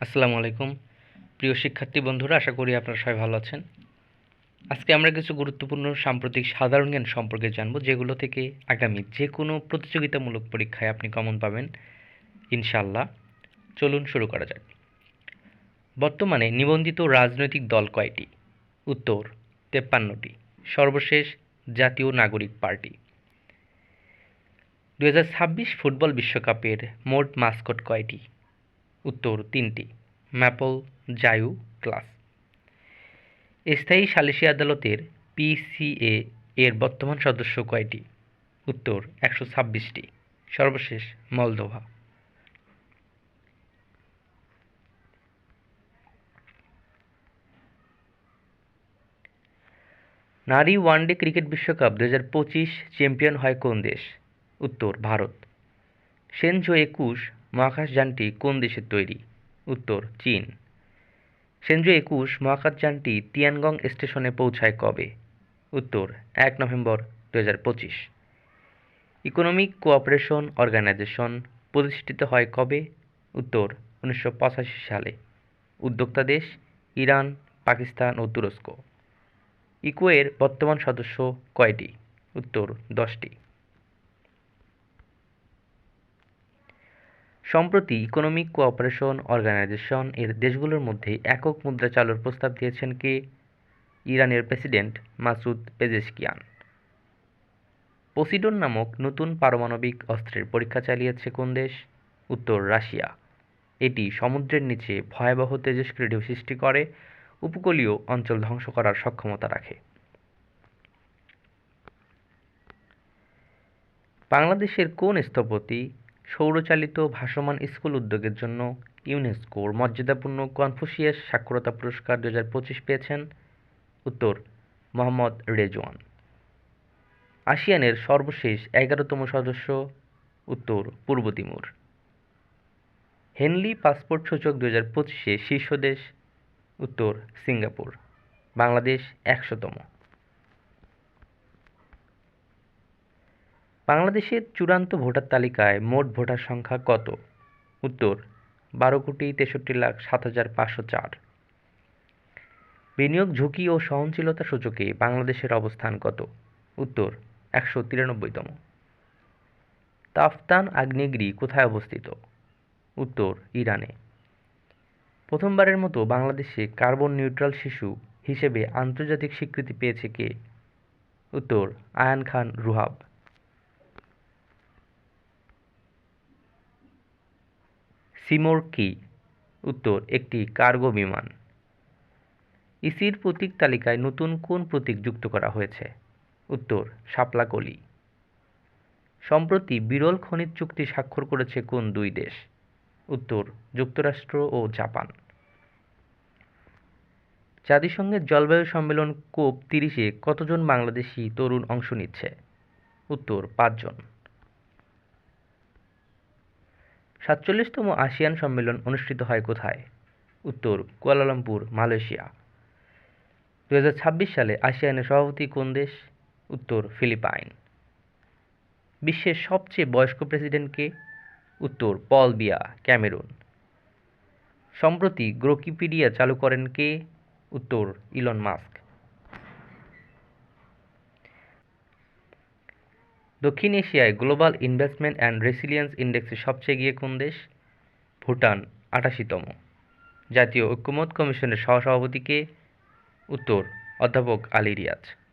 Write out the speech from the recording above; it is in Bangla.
আসসালামু আলাইকুম। প্রিয় শিক্ষার্থী বন্ধুরা, আশা করি আপনারা সবাই ভালো আছেন। আজকে আমরা কিছু গুরুত্বপূর্ণ সাম্প্রতিক সাধারণ জ্ঞান সম্পর্কে জানব, যেগুলো থেকে আগামী যে কোনো প্রতিযোগিতামূলক পরীক্ষায় আপনি কমন পাবেন। ইনশাল্লাহ চলুন শুরু করা যাক। বর্তমানে নিবন্ধিত রাজনৈতিক দল কয়টি? উত্তর, তেপ্পান্নটি। সর্বশেষ জাতীয় নাগরিক পার্টি। দুহাজার ছাব্বিশ ফুটবল বিশ্বকাপের মোট মাস্কট কয়টি? উত্তর তিনটি। ম্যাপল জায়ু ক্লাস। স্থায়ী সালিসি আদালতের পিসিএ এর বর্তমান সদস্য কয়টি? উত্তর একশো ছাব্বিশটি। সর্বশেষ মলদোভা। নারী ওয়ানডে ক্রিকেট বিশ্বকাপ দু হাজার পঁচিশ চ্যাম্পিয়ন হয় কোন দেশ? উত্তর ভারত। সেনজো একুশ মহাকাশযানটি কোন দেশের তৈরি? উত্তর, চীন। সেনজো একুশ, মহাকাশযানটি তিয়ানগং স্টেশনে পৌঁছায় কবে? উত্তর, এক নভেম্বর দু হাজার পঁচিশ। ইকোনমিক কোঅপারেশন অর্গানাইজেশন প্রতিষ্ঠিত হয় কবে? উত্তর, উনিশশো পঁচাশি সালে। উদ্যোক্তা দেশ ইরান, পাকিস্তান ও তুরস্ক। ইকোয়ের বর্তমান সদস্য কয়টি? উত্তর, দশটি। সম্প্রতি ইকোনমিক কোঅপারেশন অর্গানাইজেশন এর দেশগুলোর মধ্যে একক মুদ্রা চালুর প্রস্তাব দিয়েছেন কে? ইরানের প্রেসিডেন্ট মাসুদ পেজেশকিয়ান। পোসিডন নামক নতুন পারমাণবিক অস্ত্রের পরীক্ষা চালিয়েছে কোন দেশ? উত্তর, রাশিয়া। এটি সমুদ্রের নিচে ভয়াবহ তেজস্ক্রিয় সৃষ্টি করে, উপকূলীয় অঞ্চল ধ্বংস করার সক্ষমতা রাখে। বাংলাদেশের কোন স্থপতি সৌরচালিত ভাসমান স্কুল উদ্যোগের জন্য ইউনেস্কোর মর্যাদাপূর্ণ কনফুসিয়াস সাক্ষরতা পুরস্কার দু হাজার পঁচিশ পেয়েছেন উত্তর মোহাম্মদ রেজওয়ান। আসিয়ানের সর্বশেষ এগারোতম সদস্য উত্তর পূর্ব তিমুর। হেনলি পাসপোর্ট সূচক দু হাজার পঁচিশে শীর্ষ দেশ, উত্তর সিঙ্গাপুর। বাংলাদেশ একশোতম। বাংলাদেশের চূড়ান্ত ভোটার তালিকায় মোট ভোটার সংখ্যা কত? উত্তর, বারো কোটি তেষট্টি লাখ সাত হাজার পাঁচশো চার। বিনিয়োগ ঝুঁকি ও সহনশীলতা সূচকে বাংলাদেশের অবস্থান কত? উত্তর, একশো তিরানব্বইতম। তাফতান আগ্নেয়গিরি কোথায় অবস্থিত? উত্তর, ইরানে। প্রথমবারের মতো বাংলাদেশে কার্বন নিউট্রাল শিশু হিসেবে আন্তর্জাতিক স্বীকৃতি পেয়েছে কে? উত্তর, আয়ান খান রুহাব। সিমোর কি? উত্তর, একটি কার্গো বিমান। ইসির প্রতীক তালিকায় নতুন কোন প্রতীক যুক্ত করা হয়েছে? উত্তর, শাপলা কলি। সম্প্রতি বিরল খনিজ চুক্তি স্বাক্ষর করেছে কোন দুই দেশ? উত্তর, যুক্তরাষ্ট্র ও জাপান। জাতিসংঘের জলবায়ু সম্মেলন কোপ তিরিশে কতজন বাংলাদেশি তরুণ অংশ নিচ্ছে? উত্তর, পাঁচজন। সাতচল্লিশতম আসিয়ান সম্মেলন অনুষ্ঠিত হয় কোথায়? উত্তর, কুয়ালালামপুর, মালয়েশিয়া। দু হাজার ছাব্বিশ সালে আসিয়ানের সভাপতি কোন দেশ? উত্তর, ফিলিপাইন। বিশ্বের সবচেয়ে বয়স্ক প্রেসিডেন্টকে উত্তর, পল বিয়া, ক্যামেরুন। সম্প্রতি গ্রোকিপিডিয়া চালু করেন কে? উত্তর, ইলন মাস্ক। দক্ষিণ এশিয়ায় গ্লোবাল ইনভেস্টমেন্ট অ্যান্ড রেসিলিয়েন্স ইন্ডেক্সে সবচেয়ে গিয়ে কোন দেশ? ভুটান, আটাশিতম। জাতীয় ঐক্যমত কমিশনের সহসভাপতিকে উত্তর, অধ্যাপক আলী রিয়াজ।